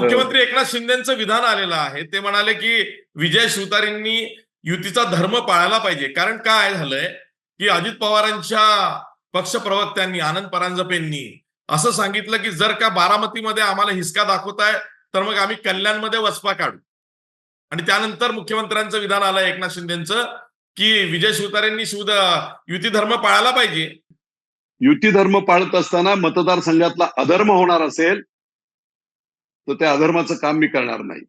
मुख्यमंत्री एकनाथ शिंदेचं विधान आलेलं आहे. ते म्हणाले की विजय शिवतारेंनी युतीचा धर्म पाळायला पाहिजे. कारण काय झालंय? की अजित पवारांच्या पक्ष प्रवक्त्यांनी आनंद परांजपेंनी असं सांगितलं की जर का बारामतीमध्ये आम्हाला हिसका दाखवताय तर मग आम्ही कल्याणमध्ये वचपा काढू. आणि त्यानंतर मुख्यमंत्र्यांचं विधान आलं एकनाथ शिंदेचं की विजय शिवतारेंनी शिव युती धर्म पाळायला पाहिजे. युती धर्म पाळत असताना मतदारसंघातला अधर्म होणार असेल तर त्या अधर्माचं काम मी करणार नाही.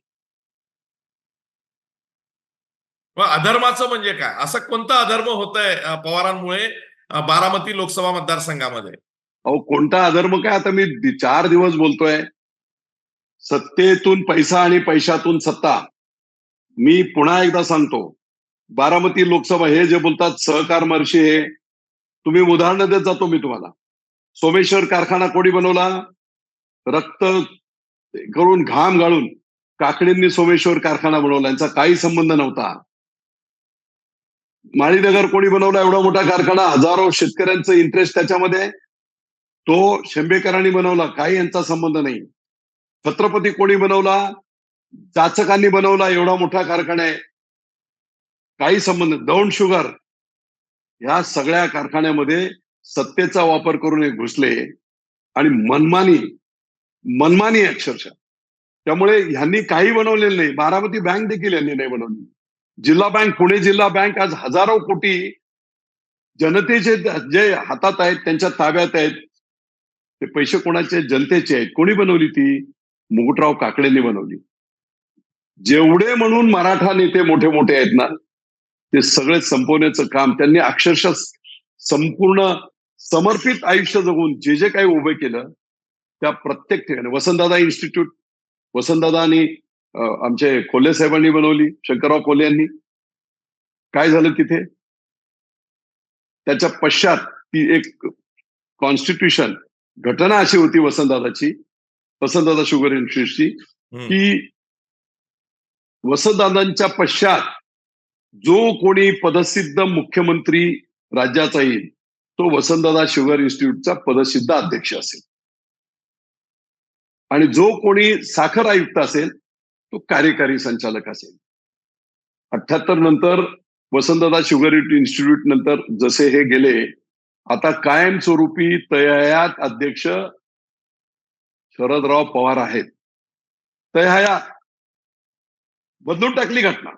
अधर्माचं म्हणजे काय? असं कोणतं अधर्म होत आहे पवारांमुळे बारामती लोकसभा मतदारसंघामध्ये? अहो कोणता अधर्म काय? आता मी चार दिवस बोलतोय. सत्तेतून पैसा आणि पैशातून सत्ता. मी पुन्हा एकदा सांगतो बारामती लोकसभा हे जे बोलतात सहकार मर्शी हे तुम्ही उदाहरणं देत जातो मी तुम्हाला. सोमेश्वर कारखाना कोणी बनवला? रक्त करून घाम गाळून काकडींनी सोमेश्वर कारखाना बनवला. यांचा काही संबंध नव्हता. माळीनगर कोणी बनवला एवढा मोठा कारखाना? हजारो शेतकऱ्यांचं इंटरेस्ट त्याच्यामध्ये. तो शेंबेकरांनी बनवला. काही यांचा संबंध नाही. छत्रपती कोणी बनवला? चाचकांनी बनवला एवढा मोठा कारखाना आहे. काही संबंध दौंड शुगर ह्या सगळ्या कारखान्यामध्ये सत्तेचा वापर करून हे घुसले. आणि मनमानी मनमानी आहे अक्षरशः. त्यामुळे ह्यांनी काही बनवलेलं नाही. बारामती बँक देखील यांनी नाही बनवली जिल्हा बँक पुणे जिल्हा बँक आज हजारो कोटी जनतेचे जे हातात आहेत त्यांच्या ताब्यात आहेत. ते पैसे कोणाचे? जनतेचे आहेत. कोणी बनवली ती? मुकुटराव काकडेंनी बनवली. जेवढे म्हणून मराठा नेते मोठे मोठे आहेत ना ते सगळे संपवण्याचं काम त्यांनी अक्षरशः संपूर्ण समर्पित आयुष्य जगून जे जे काही उभे केलं त्या प्रत्येक ठिकाणी. वसंतदादा इन्स्टिट्यूट वसंतदादा आणि अं, आमचे कोल्हे साहेबांनी बनवली शंकरराव कोल्हे यांनी. काय झालं तिथे? त्याच्या पश्चात ती एक कॉन्स्टिट्यूशन घटना अशी होती वसंतदादाची वसंतदादा शुगर इन्स्टिट्यूटची. की वसंतदादांच्या पश्चात जो कोणी पदसिद्ध मुख्यमंत्री राज्याचा येईल तो वसंतदादा शुगर इन्स्टिट्यूटचा पदसिद्ध अध्यक्ष असेल. आणि जो कोणी साखर आयुक्त असेल तो कार्यकारी संचालक असेल. अठ्याहत्तर नंतर वसंतदादा शुगर इन्स्टिट्यूट नंतर जसे हे गेले आता कायमस्वरूपी तयात अध्यक्ष शरदराव पवार आहेत. तयात बदलून टाकली घटना.